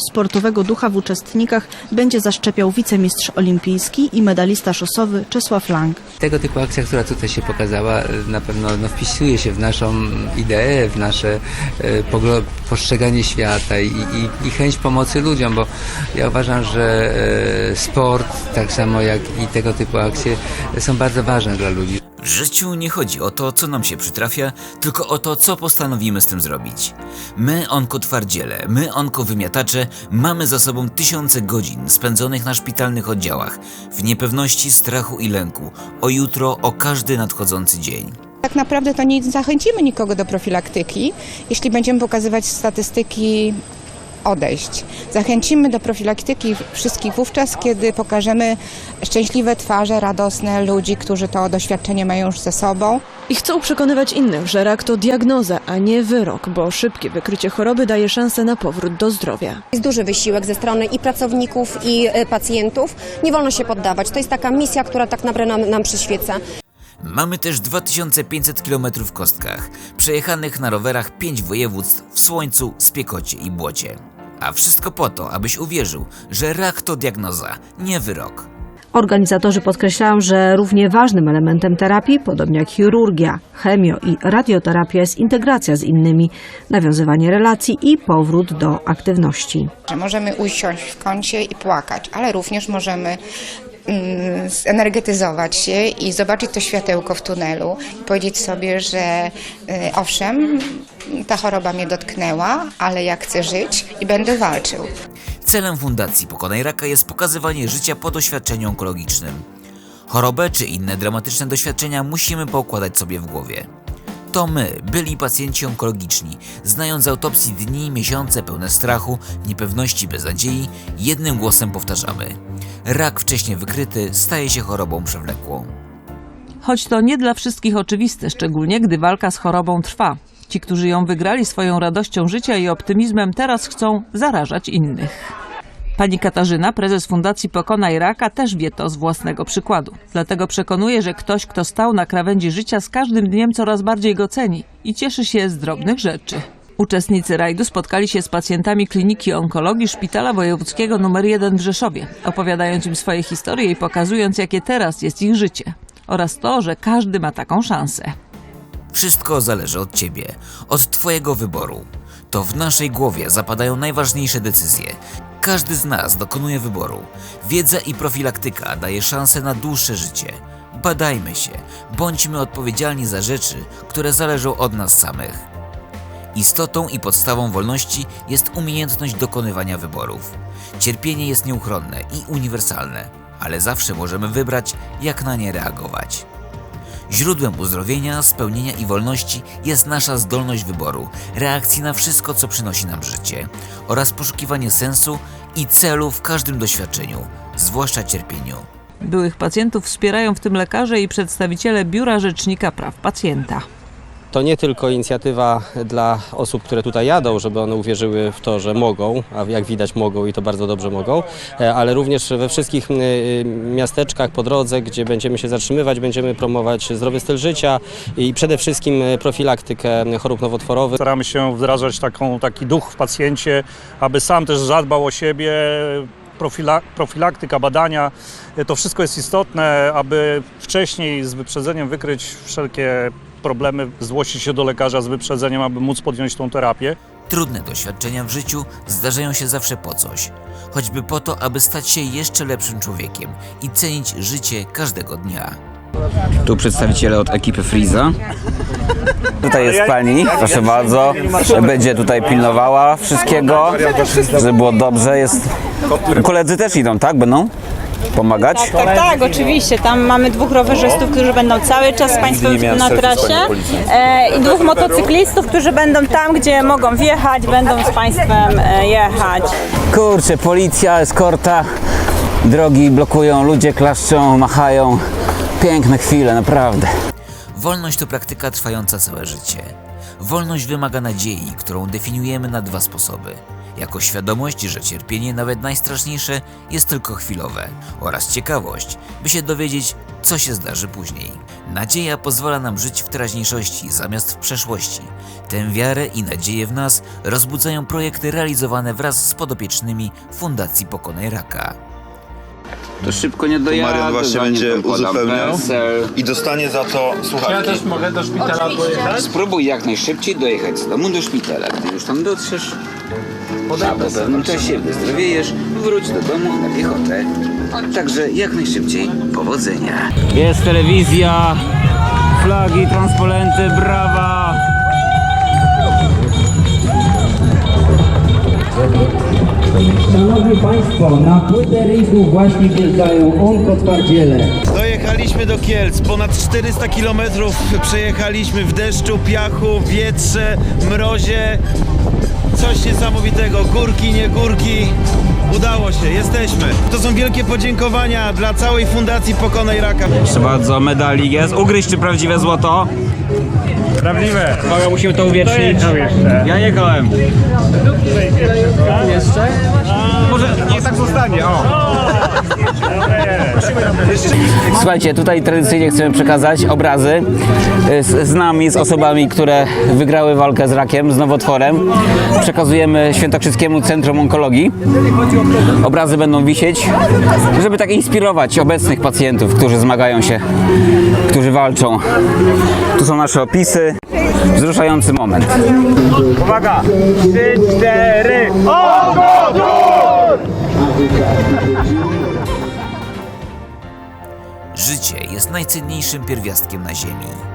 Sportowego ducha w uczestnikach będzie zaszczepiał wicemistrz olimpijski i medalista szosowy Czesław Lang. Tego typu akcja, która tutaj się pokazała, na pewno no, wpisuje się w naszą ideę, w nasze e, postrzeganie świata i, i, i chęć pomocy ludziom, bo ja uważam, że e, sport, tak samo jak i tego typu akcje, są bardzo ważne dla ludzi. W życiu nie chodzi o to, co nam się przytrafia, tylko o to, co postanowimy z tym zrobić. My, onkotwardziele, my, onkowymiatacze, mamy za sobą tysiące godzin spędzonych na szpitalnych oddziałach, w niepewności, strachu i lęku, o jutro, o każdy nadchodzący dzień. Tak naprawdę to nie zachęcimy nikogo do profilaktyki, jeśli będziemy pokazywać statystyki odejść. Zachęcimy do profilaktyki wszystkich wówczas, kiedy pokażemy szczęśliwe twarze, radosne ludzi, którzy to doświadczenie mają już ze sobą. I chcą przekonywać innych, że rak to diagnoza, a nie wyrok, bo szybkie wykrycie choroby daje szansę na powrót do zdrowia. Jest duży wysiłek ze strony i pracowników, i e, pacjentów. Nie wolno się poddawać. To jest taka misja, która tak naprawdę nam, nam przyświeca. Mamy też 2500 km w kostkach, przejechanych na rowerach 5 województw w słońcu, spiekocie i błocie. A wszystko po to, abyś uwierzył, że rak to diagnoza, nie wyrok. Organizatorzy podkreślają, że równie ważnym elementem terapii, podobnie jak chirurgia, chemio i radioterapia, jest integracja z innymi, nawiązywanie relacji i powrót do aktywności. Że możemy usiąść w kącie i płakać, ale również możemy zenergetyzować się i zobaczyć to światełko w tunelu i powiedzieć sobie, że y, owszem, ta choroba mnie dotknęła, ale ja chcę żyć i będę walczył. Celem Fundacji Pokonaj Raka jest pokazywanie życia po doświadczeniu onkologicznym. Chorobę czy inne dramatyczne doświadczenia musimy poukładać sobie w głowie. To my, byli pacjenci onkologiczni, znając z autopsji dni, miesiące pełne strachu, niepewności, beznadziei, jednym głosem powtarzamy: rak wcześnie wykryty staje się chorobą przewlekłą. Choć to nie dla wszystkich oczywiste, szczególnie gdy walka z chorobą trwa. Ci, którzy ją wygrali swoją radością życia i optymizmem, teraz chcą zarażać innych. Pani Katarzyna, prezes Fundacji Pokonaj Raka, też wie to z własnego przykładu. Dlatego przekonuje, że ktoś, kto stał na krawędzi życia, z każdym dniem coraz bardziej go ceni i cieszy się z drobnych rzeczy. Uczestnicy rajdu spotkali się z pacjentami Kliniki Onkologii Szpitala Wojewódzkiego nr 1 w Rzeszowie, opowiadając im swoje historie i pokazując, jakie teraz jest ich życie. Oraz to, że każdy ma taką szansę. Wszystko zależy od ciebie, od twojego wyboru. To w naszej głowie zapadają najważniejsze decyzje. Każdy z nas dokonuje wyboru. Wiedza i profilaktyka daje szansę na dłuższe życie. Badajmy się, bądźmy odpowiedzialni za rzeczy, które zależą od nas samych. Istotą i podstawą wolności jest umiejętność dokonywania wyborów. Cierpienie jest nieuchronne i uniwersalne, ale zawsze możemy wybrać, jak na nie reagować. Źródłem uzdrowienia, spełnienia i wolności jest nasza zdolność wyboru, reakcji na wszystko, co przynosi nam życie oraz poszukiwanie sensu i celu w każdym doświadczeniu, zwłaszcza cierpieniu. Byłych pacjentów wspierają w tym lekarze i przedstawiciele Biura Rzecznika Praw Pacjenta. To nie tylko inicjatywa dla osób, które tutaj jadą, żeby one uwierzyły w to, że mogą, a jak widać mogą i to bardzo dobrze mogą, e, ale również we wszystkich y, miasteczkach po drodze, gdzie będziemy się zatrzymywać, będziemy promować zdrowy styl życia i przede wszystkim e, profilaktykę chorób nowotworowych. Staramy się wdrażać taką, taki duch w pacjencie, aby sam też zadbał o siebie. Profila, profilaktyka, badania, to wszystko jest istotne, aby wcześniej z wyprzedzeniem wykryć wszelkie problemy, zgłosić się do lekarza z wyprzedzeniem, aby móc podjąć tą terapię. Trudne doświadczenia w życiu zdarzają się zawsze po coś, choćby po to, aby stać się jeszcze lepszym człowiekiem i cenić życie każdego dnia. Tu przedstawiciele od ekipy Freeza. Tutaj jest pani, proszę bardzo. Będzie tutaj pilnowała wszystkiego, żeby było dobrze. Jest... Koledzy też idą, tak? Będą pomagać? Tak, tak, oczywiście. Tam mamy dwóch rowerzystów, którzy będą cały czas z Państwem na trasie e, i dwóch motocyklistów, którzy będą tam, gdzie mogą wjechać, będą z Państwem e, jechać. Kurczę, policja, eskorta, drogi blokują, ludzie klaszczą, machają. Piękne chwile, naprawdę. Wolność to praktyka trwająca całe życie. Wolność wymaga nadziei, którą definiujemy na dwa sposoby. Jako świadomość, że cierpienie, nawet najstraszniejsze, jest tylko chwilowe, oraz ciekawość, by się dowiedzieć, co się zdarzy później. Nadzieja pozwala nam żyć w teraźniejszości zamiast w przeszłości. Tę wiarę i nadzieję w nas rozbudzają projekty realizowane wraz z podopiecznymi Fundacji Pokonaj Raka. To szybko nie dojadę. Marian właśnie zanim będzie podam uzupełniał PESEL. i dostanie za to słuchawki. mogę do szpitala pojechać? Spróbuj jak najszybciej dojechać z domu do szpitala. Gdy już tam dotrzesz, a po pewnym czasie wyzdrowiejesz, wróć do domu na piechotę. Także jak najszybciej powodzenia. Jest telewizja, flagi, transparenty, brawa. Szanowni Państwo, na płytę rynku właśnie wjeżdżają onkotwardziele. Dojechaliśmy do Kielc, ponad 400 km przejechaliśmy w deszczu, piachu, wietrze, mrozie. Coś niesamowitego, górki, nie górki. Udało się, jesteśmy. To są wielkie podziękowania dla całej Fundacji Pokonaj Raka. Proszę bardzo, medalik jest. Ugryź czy prawdziwe złoto? Prawdziwe. Uwaga, musimy to uwiecznić. Jechał jeszcze? Ja jechałem. Jeszcze? Może niech tak zostanie, o. Słuchajcie, tutaj tradycyjnie chcemy przekazać obrazy y, z, z nami, z osobami, które wygrały walkę z rakiem, z nowotworem. Przekazujemy Świętokrzyskiemu Centrum Onkologii. Obrazy będą wisieć, żeby tak inspirować obecnych pacjentów, którzy zmagają się, którzy walczą. Tu są nasze opisy. Wzruszający moment. Uwaga! Trzy, cztery. Życie jest najcenniejszym pierwiastkiem na Ziemi.